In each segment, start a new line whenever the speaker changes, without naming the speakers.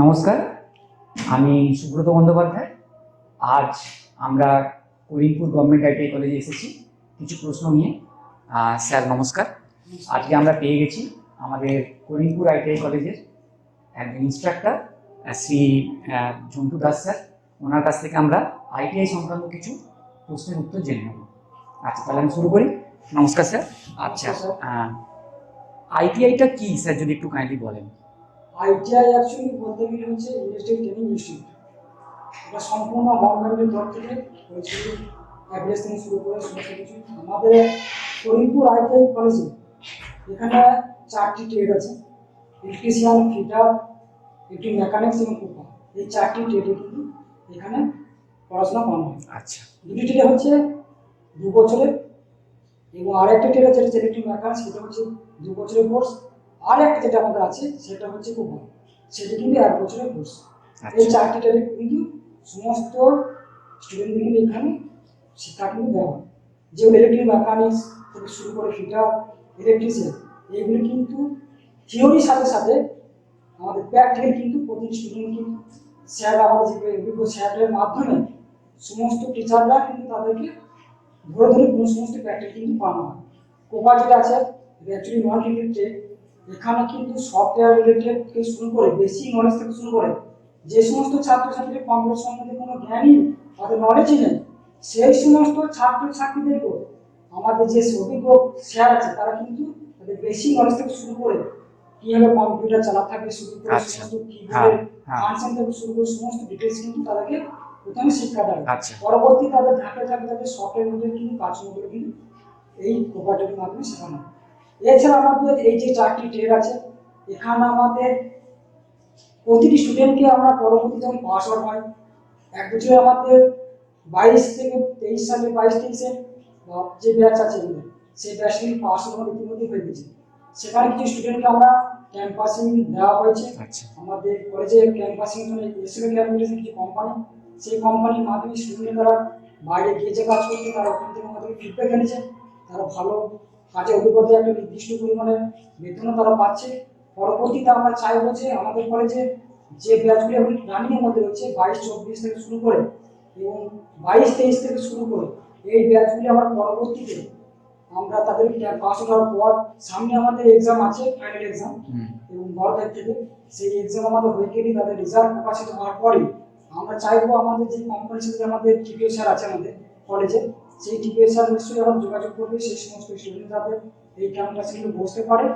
নমস্কার আমি সুব্রত বন্দ্যোপাধ্যায়। আজ আমরা করিমপুর গভর্নমেন্ট আইটিআই কলেজে এসেছি কিছু প্রশ্ন নিয়ে। স্যার নমস্কার। আজকে আমরা পেয়ে গেছি আমাদের করিমপুর আইটিআই কলেজের একজন ইনস্ট্রাক্টর শ্রী ঝন্টু দাস স্যার। ওনার কাছ থেকে আমরা আইটিআই সংক্রান্ত কিছু প্রশ্নের উত্তর জেনে নেব। আচ্ছা তাহলে আমি শুরু করি। নমস্কার স্যার। আচ্ছা আইটিআইটা কি স্যার যদি একটু কাইন্ডলি বলেন?
আইটিআই অ্যাকচুয়ালি বলতে গেলে হচ্ছে ইন্ডাস্ট্রিয়াল ট্রেনিং ইনস্টিটিউট এটা সম্পূর্ণ গভর্নমেন্টের তরফ থেকে হয়েছিল অ্যাড্রেস থেকে শুরু করে সমস্ত কিছু। আমাদের করিমপুর আইটিআই কলেজে এখানে চারটি ট্রেড আছে। ইলেকট্রিশিয়ান ফিটার একটি মেকানিক্স এবং কুপার এই চারটি ট্রেডে কিন্তু এখানে পড়াশোনা করানো হয়।
আচ্ছা।
দুটি ট্রেড হচ্ছে দু বছরের এবং আরেকটা ট্রেড আছে যেটা ইলেকট্রিক মেকানিক্স সেটা হচ্ছে দু বছরের কোর্স আর একটা যেটা আমাদের আছে সেটা হচ্ছে কুপার সেটা কিন্তু এক বছরের কোর্স এই
আচ্ছা।
চারটি ট্রেড কিন্তু সমস্ত স্টুডেন্টদের কিন্তু এখানে শিক্ষা কিন্তু দেওয়া যেগুলো ইলেকট্রিক মেকানিক্স থেকে শুরু করে ফিটার ইলেকট্রিশিয়ান এইগুলো কিন্তু থিওরির সাথে সাথে আমাদের প্র্যাকটিক্যাল কিন্তু প্রতি স্টুডেন্ট কিন্তু স্যার আমাদের যে অভিজ্ঞ স্যারের মাধ্যমে সমস্ত টিচাররা কিন্তু তাদেরকে ধরে ধরে পুরো সমস্ত প্র্যাকটিক্যাল কিন্তু পাওয়া হয়। কোপা যেটা আছে অ্যাকচুয়ালি নন রিলেটেড এখানে কিন্তু সফটওয়্যার রিলেটেড থেকে শুরু করে বেসিক নলেজ থেকে শুরু করে যে সমস্ত ছাত্রছাত্রীদের কম্পিউটার সম্বন্ধে কোনো জ্ঞানই তাদের নলেজই নেই সেই সমস্ত ছাত্রছাত্রীদেরকেও আমাদের যে অভিজ্ঞ স্যার আছে তারা কিন্তু তাদের বেসিক নলেজ থেকে শুরু করে কীভাবে কম্পিউটার চালাতে থাকবে শুরু করে
আচ্ছা।
সমস্ত
হ্যাঁ, হ্যাঁ।
ফাংশন থেকে শুরু করে সমস্ত ডিটেলস কিন্তু তাদেরকে প্রথমে শিক্ষা দেয়
আচ্ছা
পরবর্তী তাদের ধাপে ধাপে তাদের সফটওয়্যার মধ্যে কিন্তু কাজগুলো কিন্তু এই কোপারেটিভের মাধ্যমে শেখানো হয়। এছাড়া আমাদের এই যে চারটি ট্রেড আছে এখানে আমাদের প্রতিটি স্টুডেন্টকে আমরা পরবর্তী যখন পাস আউট হয় এক বছরে আমাদের বাইশ থেকে তেইশ সালে বাইশ তেইশে যে ব্যাচ আছে সেই ব্যাচ কিন্তু পাস আউট আমাদের ইতিমধ্যেই হয়ে গেছে। সেখানে কিছু স্টুডেন্টকে আমরা ক্যাম্পাসিং দেওয়া হয়েছে।
আচ্ছা।
আমাদের কলেজে ক্যাম্পাসিং জন্য এসএমএ ক্যাম্পাসে কিছু কোম্পানি সেই কোম্পানির মাধ্যমে স্টুডেন্ট তারা বাইরে গিয়ে যে কাজ করছে তারা ওখান থেকে আমাদেরকে ফিডব্যাক এনেছে। তারা ভালো কাজে অভিজ্ঞতা একটা নির্দিষ্ট পরিমাণে বেতনও তারা পাচ্ছে। পরবর্তীতে আমরা চাইব যে আমাদের কলেজে যে ব্যাচগুলি এখন রানিংয়ের মধ্যে রয়েছে বাইশ চব্বিশ থেকে শুরু করে এবং বাইশ তেইশ থেকে শুরু করে এই ব্যাচগুলি আবার পরবর্তীতে আমরা তাদের পাস হওয়ার পর সামনে আমাদের এক্সাম আছে ফাইনাল এক্সাম এবং বড় তারিখ থেকে সেই এক্সাম আমাদের হয়ে গেলেই তাদের রেজাল্ট প্রকাশিত হওয়ার পরে আমরা চাইব আমাদের যে কোম্পানির সাথে আমাদের টিপিও স্যার আছে আমাদের কলেজে সেই টিপিও স্যার নিশ্চয়ই আমাদের যোগাযোগ করবে সেই সমস্ত স্টুডেন্ট যাতে এই ক্যাম্পাসে কিন্তু বসতে পারে।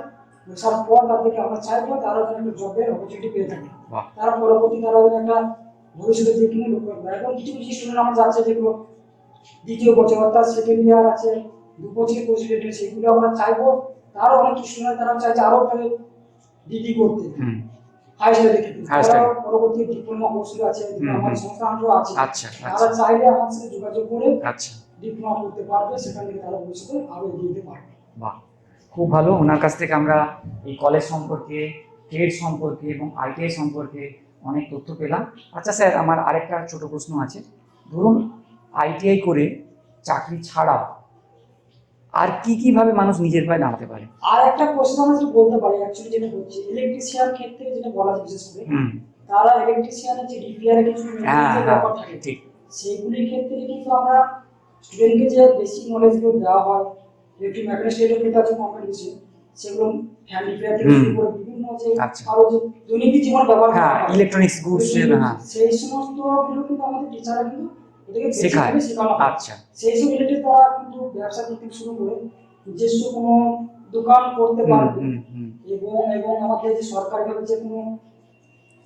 বসার পর তাদেরকে আমরা চাইব তারা যেন একটা জবের অপরচুনিটি পেয়ে থাকে। তারা পরবর্তী তারা যেন একটা ভবিষ্যতের দিকে কিন্তু লক্ষ্য রাখবে। এখন কিছু কিছু স্টুডেন্ট আমাদের আছে যেগুলো দ্বিতীয় বছর অর্থাৎ সেকেন্ড ইয়ার আছে দু বছরের কোর্স রিলেটেড সেগুলো আমরা চাইব। তারও অনেক স্টুডেন্ট তারা চাইছে আরও ডিগ্রি করতে। পরবর্তী ডিপ্লোমা কোর্সগুলো আছে আমার সংস্থা আছে।
আচ্ছা
তারা
আচ্ছা।
চাইলে আমার সাথে যোগাযোগ করে
আচ্ছা।
ডিপ্লোমা করতে পারবে সেখান থেকে তারা ভবিষ্যতে আরও এগিয়ে যেতে পারবে।
বাহ খুব ভালো। ওনার কাছ থেকে আমরা এই কলেজ সম্পর্কে ট্রেড সম্পর্কে এবং আইটিআই সম্পর্কে অনেক তথ্য পেলাম। আচ্ছা স্যার আমার আরেকটা ছোট প্রশ্ন আছে। ধরুন আইটিআই করে চাকরি ছাড়া আর কি কীভাবে মানুষ নিজের পায়ে দাঁড়াতে পারে?
আর একটা কোশ্চেন আমরা যেটা বলতে পারি অ্যাকচুয়ালি যেটা হচ্ছে ইলেকট্রিশিয়ান ক্ষেত্রে যেটা বলা যায় বিশেষ করে তারা ইলেকট্রিশিয়ানের যে রিপেয়ারে কিছু
হ্যাঁ হ্যাঁ
ব্যাপার থাকে
ঠিক।
সেইগুলির ক্ষেত্রে কিন্তু আমরা স্টুডেন্টকে যে বেসিক নলেজগুলো দেওয়া হয় ইলেকট্রিক মেকানিক্স রিলেটেড যেটা আছে কম্পিটিশন সেগুলো ফ্যান রিপেয়ার থেকে শুরু করে বিভিন্ন যে
আচ্ছা।
আরও যে দৈনন্দিন জীবন ব্যবহার
হ্যাঁ ইলেকট্রনিক্স গুডস হ্যাঁ।
সেই সমস্তগুলো কিন্তু আমাদের টিচাররা কিন্তু এটাকে
শেখায়। আচ্ছা।
সেই সব রিলেটেড তারা কিন্তু ব্যবসা থেকে শুরু করে নিজস্ব কোনো দোকান করতে পারবে। এবং এবং আমাদের যে সরকারিভাবে যে কোনো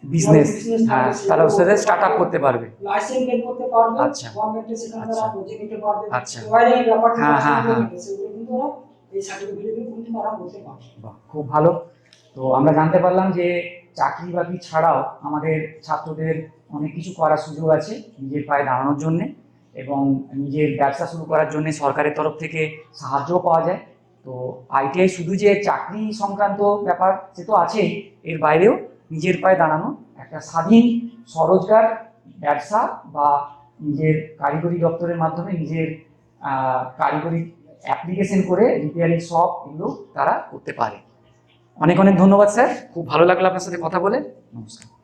বিজনেস হ্যাঁ তারা ওর
সেগুলো
স্টার্ট আপ করতে পারবে
লাইসেন্স বের করতে পারবে
আচ্ছা।
সেখানে
আচ্ছা।
তারা প্রজেক্ট নিতে পারবে
আচ্ছা।
ব্যাপারটা
হ্যাঁ, হ্যাঁ, হ্যাঁ।
কিন্তু এই সার্টিফিকেট কিন্তু তারা করতে পারবে
খুব ভালো তো আমরা জানতে পারলাম যে চাকরি বাকরি ছাড়াও আমাদের ছাত্রদের অনেক কিছু করার সুযোগ আছে নিজের পায়ে দাঁড়ানোর জন্যে এবং নিজের ব্যবসা শুরু করার জন্য সরকারের তরফ থেকে সাহায্য পাওয়া যায় তো আইটিআই শুধু যে চাকরি সংক্রান্ত ব্যাপার সে তো আছেই এর বাইরেও নিজের পায়ে দাঁড়ানো, একটা স্বাধীন, স্বরোজগার ব্যবসা বা নিজের কারিগরি দপ্তরের মাধ্যমে নিজের কারিগরি অ্যাপ্লিকেশন করে রিপেয়ারিং শপ এগুলো তারা করতে পারে। অনেক অনেক ধন্যবাদ স্যার। খুব ভালো লাগল আপনার সাথে কথা বলে। নমস্কার।